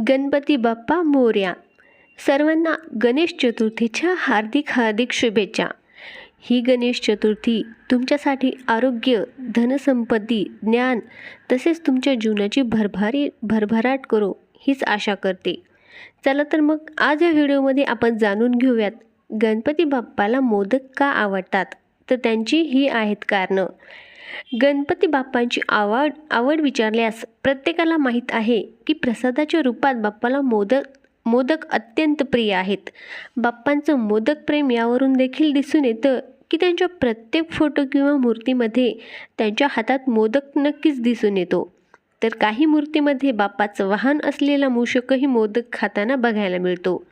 गणपती बाप्पा मोर्या. सर्वांना गणेश चतुर्थीच्या हार्दिक हार्दिक शुभेच्छा. ही गणेश चतुर्थी तुमच्यासाठी आरोग्य धनसंपत्ती ज्ञान तसेच तुमच्या जीवनाची भरभारी भरभराट करो हीच आशा करते. चला तर मग आज या व्हिडिओमध्ये आपण जाणून घेऊयात गणपती बाप्पाला मोदक का आवडतात? तर त्यांची ही आहेत कारणं. गणपती बाप्पांची आवड आवड विचारल्यास प्रत्येकाला माहीत आहे की प्रसादाच्या रूपात बाप्पाला मोदक मोदक अत्यंत प्रिय आहेत. बाप्पांचं मोदक प्रेम यावरून देखील दिसून येतं की त्यांच्या प्रत्येक फोटो किंवा मूर्तीमध्ये त्यांच्या हातात मोदक नक्कीच दिसून येतो. तर काही मूर्तीमध्ये बाप्पाचं वाहन असलेला मूषकही मोदक खाताना बघायला मिळतो.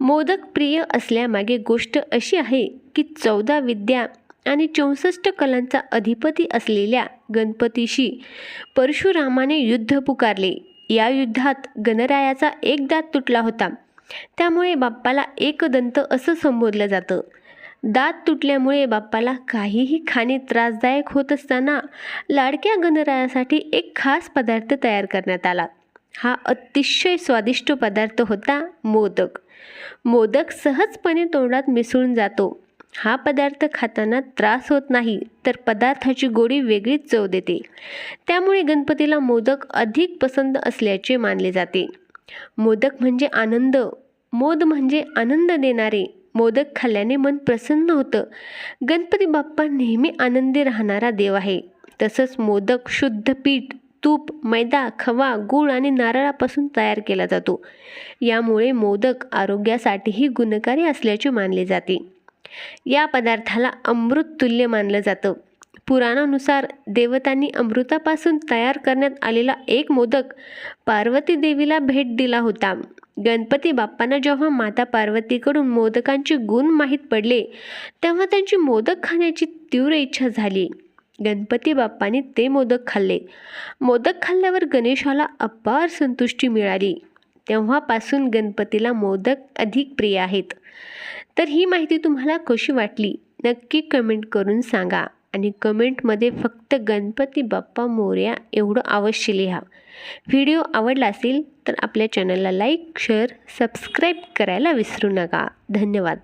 मोदक प्रिय असल्यामागे गोष्ट अशी आहे की चौदा विद्या आणि चौसष्ट कलांचा अधिपती असलेल्या गणपतीशी परशुरामाने युद्ध पुकारले. या युद्धात गणरायाचा एक दात तुटला होता. त्यामुळे बाप्पाला एकदंत असं संबोधलं जातं. दात तुटल्यामुळे बाप्पाला काहीही खाणे त्रासदायक होत असताना लाडक्या गणरायासाठी एक खास पदार्थ तयार करण्यात आला. हा अतिशय स्वादिष्ट पदार्थ होता मोदक. मोदक सहजपणे तोंडात मिसळून जातो. हा पदार्थ खाताना त्रास होत नाही तर पदार्थाची गोडी वेगळीच चव देते. त्यामुळे गणपतीला मोदक अधिक पसंत असल्याचे मानले जाते. मोदक म्हणजे आनंद. मोद म्हणजे आनंद देणारे. मोदक खाल्ल्याने मन प्रसन्न होतं. गणपती बाप्पा नेहमी आनंदी राहणारा देव आहे. तसंच मोदक शुद्ध पीठ तूप मैदा खवा गूळ आणि नारळापासून तयार केला जातो. यामुळे मोदक आरोग्यासाठीही गुणकारी असल्याचे मानले जाते. या पदार्थाला अमृत तुल्य मानलं जातं. पुराणानुसार देवतांनी अमृतापासून तयार करण्यात आलेला एक मोदक पार्वती देवीला भेट दिला होता. गणपती बाप्पांना जेव्हा माता पार्वतीकडून मोदकांचे गुण माहीत पडले तेव्हा त्यांची मोदक खाण्याची तीव्र इच्छा झाली. गणपती बाप्पाने ते मोदक खाल्ले. मोदक खाल्ल्यावर गणेशाला अपार संतुष्टी मिळाली. तेव्हापासून गणपतीला मोदक अधिक प्रिय आहेत. तर ही माहिती तुम्हाला कशी वाटली? नक्की कमेंट करून सांगा आणि कमेंटमध्ये फक्त गणपती बाप्पा मोर्या एवढं अवश्य लिहा. व्हिडिओ आवडला असेल तर आपल्या चॅनलला लाईक शेअर सबस्क्राईब करायला विसरू नका. धन्यवाद.